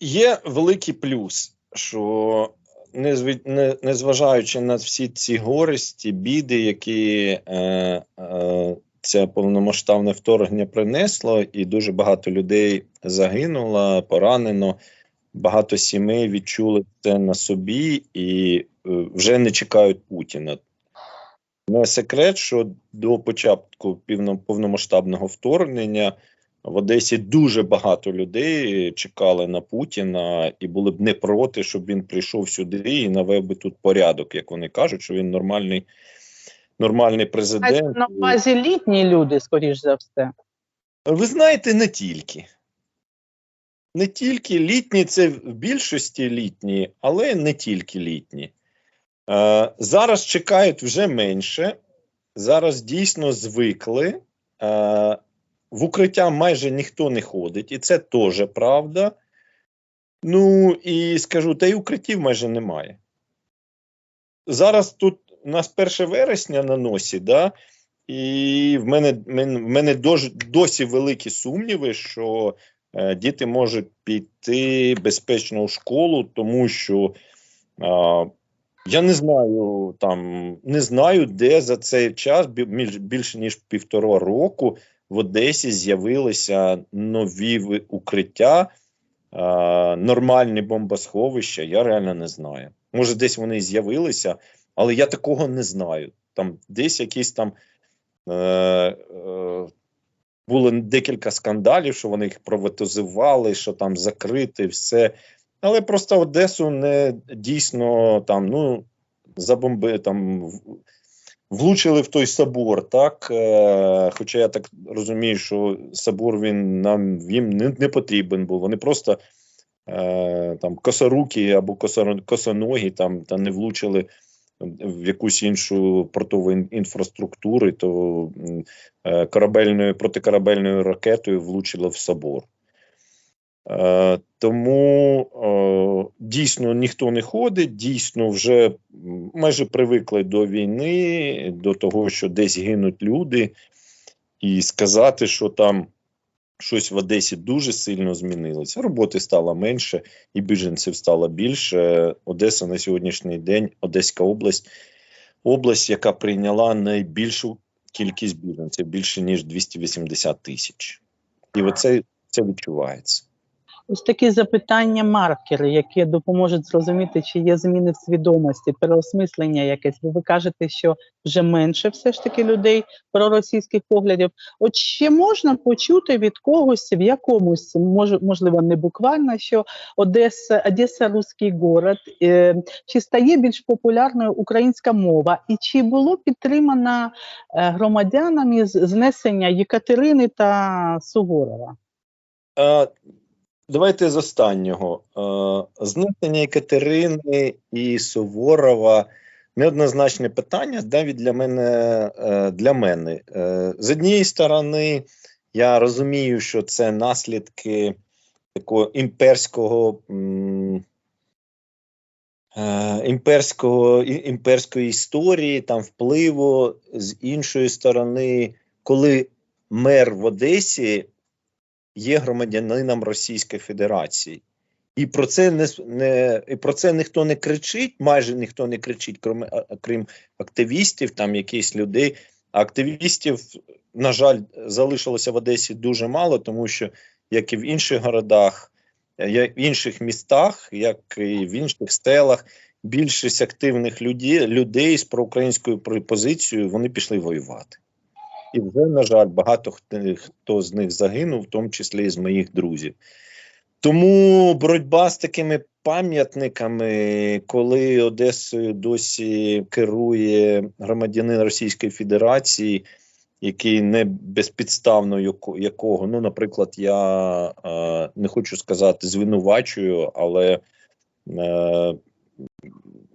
Є великий плюс, що незважаючи на всі ці горісті, біди, які е, е, це повномасштабне вторгнення принесло, і дуже багато людей загинуло, поранено. Багато сімей відчули це на собі і е, вже не чекають Путіна. Не секрет, що до початку повномасштабного вторгнення в Одесі дуже багато людей чекали на Путіна і були б не проти, щоб він прийшов сюди і навев би тут порядок, як вони кажуть, що він нормальний, нормальний президент. На увазі літні люди, скоріш за все. Ви знаєте, не тільки. Не тільки літні, це в більшості літні, але не тільки літні. Е, зараз чекають вже менше. Зараз дійсно звикли. Е, в укриття майже ніхто не ходить, і це теж правда. Ну і скажу, та й укриттів майже немає. Зараз тут у нас 1 вересня на носі, да, і в мене, в мене досі великі сумніви, що е, діти можуть піти безпечно в школу, тому що е, я не знаю там, не знаю, де за цей час більше ніж півтора року в Одесі з'явилися нові укриття, нормальні бомбосховища. Я реально не знаю. Може, десь вони з'явилися, але я такого не знаю. Там десь якісь там е, е, було декілька скандалів, що вони їх приватизували, що там закрити, все. Але просто Одесу не дійсно там, ну, забомби там. Влучили в той собор, так? Е, хоча я так розумію, що собор він нам їм не, не потрібен був. Вони просто е, там косорукі або косоногі там та не влучили в якусь іншу портову інфраструктуру, то е, корабельною протикорабельною ракетою влучило в собор. Е, тому е, дійсно ніхто не ходить, дійсно вже майже привикли до війни, до того, що десь гинуть люди, і сказати, що там щось в Одесі дуже сильно змінилося. Роботи стало менше, і біженців стало більше. Одеса на сьогоднішній день, Одеська область, область, яка прийняла найбільшу кількість біженців, більше ніж 280 тисяч. І оце це відчувається. Ось такі запитання, маркери, які допоможуть зрозуміти, чи є зміни в свідомості, переосмислення якесь. Бо ви кажете, що вже менше все ж таки людей проросійських поглядів. От ще можна почути від когось в якомусь, може, можливо, не буквально, що Одеса, Одеса русський город, е, чи стає більш популярною українська мова, і чи було підтримано е, громадянами знесення Єкатерини та Суворова? Давайте з останнього. Е, Зникнення Екатерини і Суворова неоднозначне питання, навіть для мене. е, Для мене. Е, З однієї сторони, я розумію, що це наслідки такого імперського. Імперського імперської історії, там впливу з іншої сторони, коли мер в Одесі є громадянином Російської Федерації. І про це не, не і про це ніхто не кричить, майже ніхто не кричить, крім, крім активістів, там якісь людей. Активістів, на жаль, залишилося в Одесі дуже мало, тому що, як і в інших городах, е, як в інших містах, як і в інших стелах, більшість активних людей, людей з проукраїнською позицією вони пішли воювати. І вже, на жаль, багато хто, з них загинув, в тому числі і з моїх друзів. Тому боротьба з такими пам'ятниками, коли Одесою досі керує громадянин Російської Федерації, який не безпідставно якого, ну, наприклад, я е, не хочу сказати звинувачую, але е,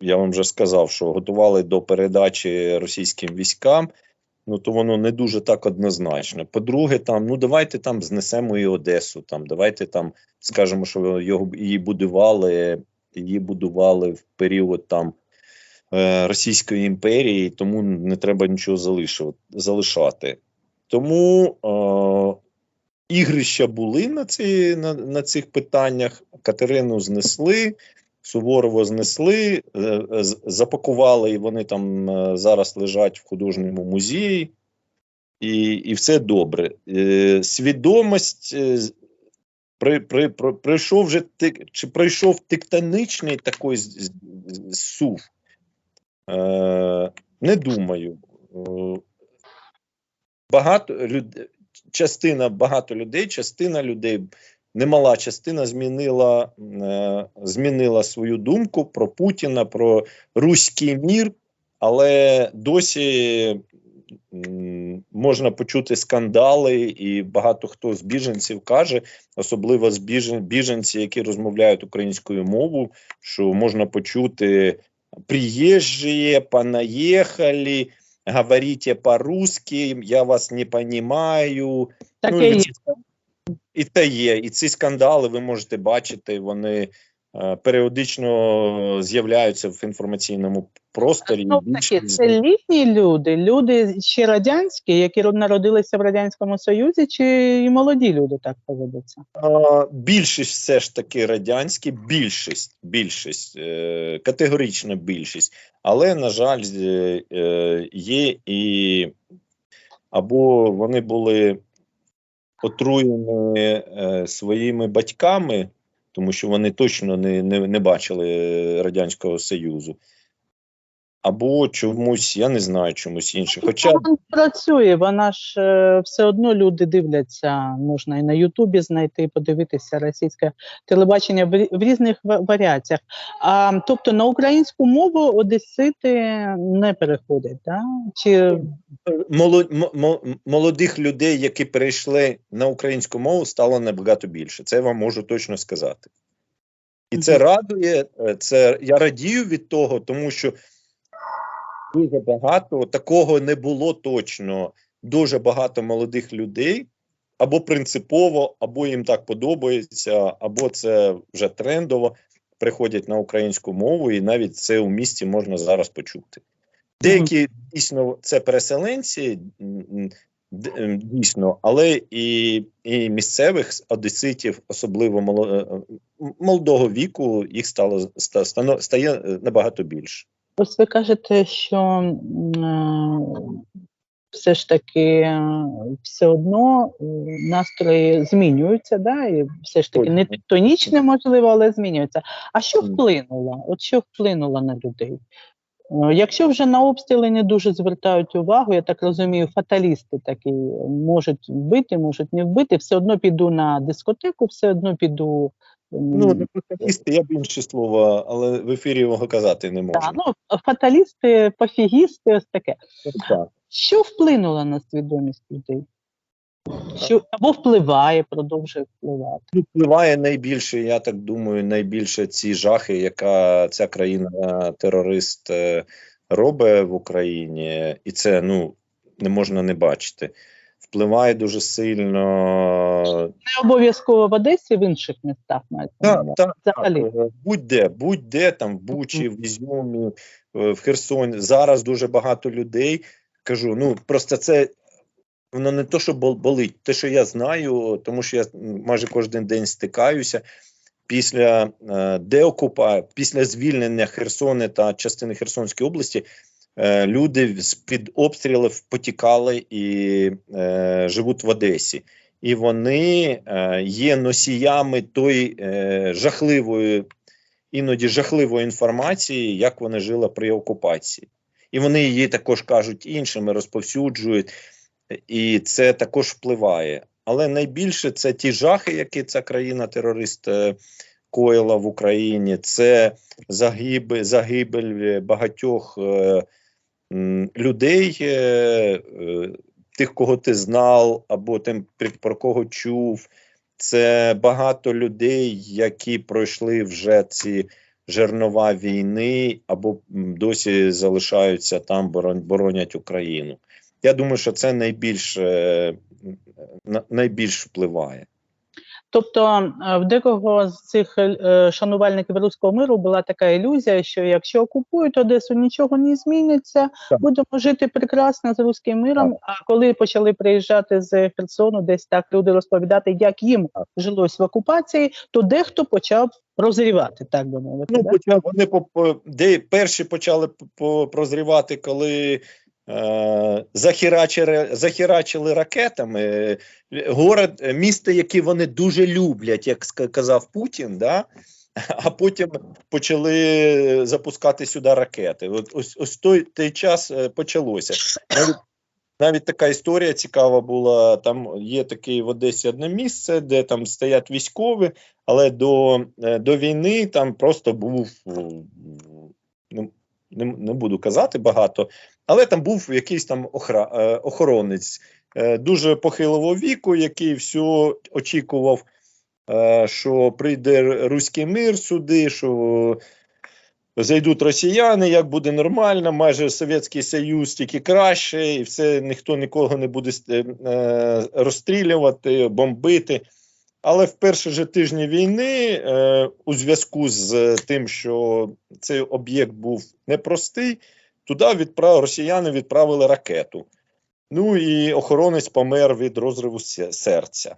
я вам вже сказав, що готували до передачі російським військам ну то воно не дуже так однозначно. По-друге, там ну давайте там знесемо і Одесу. Там давайте там скажемо, що його її будували, її будували в період там е, Російської імперії, тому не треба нічого залишати. Тому е, ігрища були на, ці, на, на цих питаннях. Катерину знесли, Суворова знесли, е, запакували, і вони там е, зараз лежать в художньому музеї. І, і все добре. Е, свідомість е, при, при, при, прийшов вже чи прийшов тектонічний такий сув. Е, не думаю. Е, багато людей, частина багато людей, частина людей, немала частина змінила, е, змінила свою думку про Путіна, про руський мір, але досі можна почути скандали, і багато хто з біженців каже, особливо з біжен, біженці, які розмовляють українською мовою, що можна почути приїжджі, понаїхали, говорите по-русски, я вас не понимаю. Таке Ну, і І це є. І ці скандали ви можете бачити, вони е, періодично з'являються в інформаційному просторі. Знов таки, це літні люди, люди ще радянські, які народилися в Радянському Союзі, чи і молоді люди так поведуться? Більшість все ж таки радянські, більшість, більшість, е, категорична більшість. Але, на жаль, е, є і або вони були отруєні е, своїми батьками, тому що вони точно не, не, не бачили Радянського Союзу. Або чомусь, я не знаю, чомусь інше. Хоча Вона працює, вона ж е, все одно люди дивляться, можна і на Ютубі знайти, подивитися російське телебачення в, в різних варіаціях. А, тобто на українську мову одесити не переходять, да? чи молодих людей, які перейшли на українську мову, стало набагато більше. Це я вам можу точно сказати. І це радує. е, Це я радію від того, тому що дуже багато такого не було точно. Дуже багато молодих людей або принципово, або їм так подобається, або це вже трендово приходять на українську мову, і навіть це у місті можна зараз почути. Деякі дійсно це переселенці, дійсно, але і, і місцевих одеситів, особливо е, молодого віку, їх стало стає е, набагато більше. ось ви кажете, що е, все ж таки все одно настрої змінюються, да? і все ж таки не Точно. тонічне, можливо, але змінюються. А що вплинуло? От що вплинуло на людей? Е, Якщо вже на обстріли не дуже звертають увагу, я так розумію, фаталісти такі можуть вбити, можуть не вбити, все одно піду на дискотеку, все одно піду. Ну, не фаталісти, я б інше слово, але в ефірі його казати не можу. да, ну, фаталісти, пофігісти, ось таке. Так. Що вплинуло на свідомість людей? Що або впливає, продовжує впливати. Ну, Впливає найбільше, я так думаю, найбільше ці жахи, яка ця країна-терорист е, робить в Україні, і це ну не можна не бачити. Впливає дуже сильно. Не обов'язково в Одесі, в інших містах навіть. Так, так, так, е, будь-де, будь-де там в Бучі, в Ізюмі, е, в Херсоні. Зараз дуже багато людей. Кажу, ну просто це воно не то, що бол- болить, те, що я знаю, тому що я майже кожен день стикаюся. Після е, деокупа, після звільнення Херсони та частини Херсонської області, е, люди з під обстрілів потікали і е, живуть в Одесі. І вони е, є носіями тої е, жахливої, іноді жахливої інформації, як вони жили при окупації. І вони її також кажуть іншими, розповсюджують, і це також впливає. Але найбільше це ті жахи, які ця країна-терорист е, коїла в Україні, це загибель, загибель багатьох е, людей, е, е, тих, кого ти знав, або тим, про кого чув. Це багато людей, які пройшли вже ці жернова війни, або досі залишаються там, борон- боронять Україну. Я думаю, що це найбільш, е, найбільш впливає. Тобто е, в декого з цих е, шанувальників руського миру була така ілюзія, що якщо окупують Одесу, нічого не зміниться, Так. будемо жити прекрасно з руським миром. А коли почали приїжджати з Херсону, десь так люди розповідати, як їм Так. жилось в окупації, то дехто почав прозрівати, так би мовити. Ну, почав, вони по, по, де перші почали по, прозрівати, коли захерачили, захерачили ракетами. е, Город, е, місто, яке вони дуже люблять, як ска- казав Путін, да? а потім почали запускати сюди ракети. От, ось, ось той, той час е, почалося. Навіть, навіть така історія цікава була. Там є таке в Одесі одне місце, де там стоять військові, але до, е, до війни там просто був не, не буду казати багато, але там був якийсь там охра, е, охоронець е, дуже похилого віку, який все очікував, е, що прийде руський мир сюди, що зайдуть росіяни, як буде нормально, майже Совєтський Союз тільки краще, і все ніхто нікого не буде розстрілювати, бомбити. Але в перші же тижні війни, е, у зв'язку з тим, що цей об'єкт був непростий, туди відправ, росіяни відправили ракету. Ну і охоронець помер від розриву серця.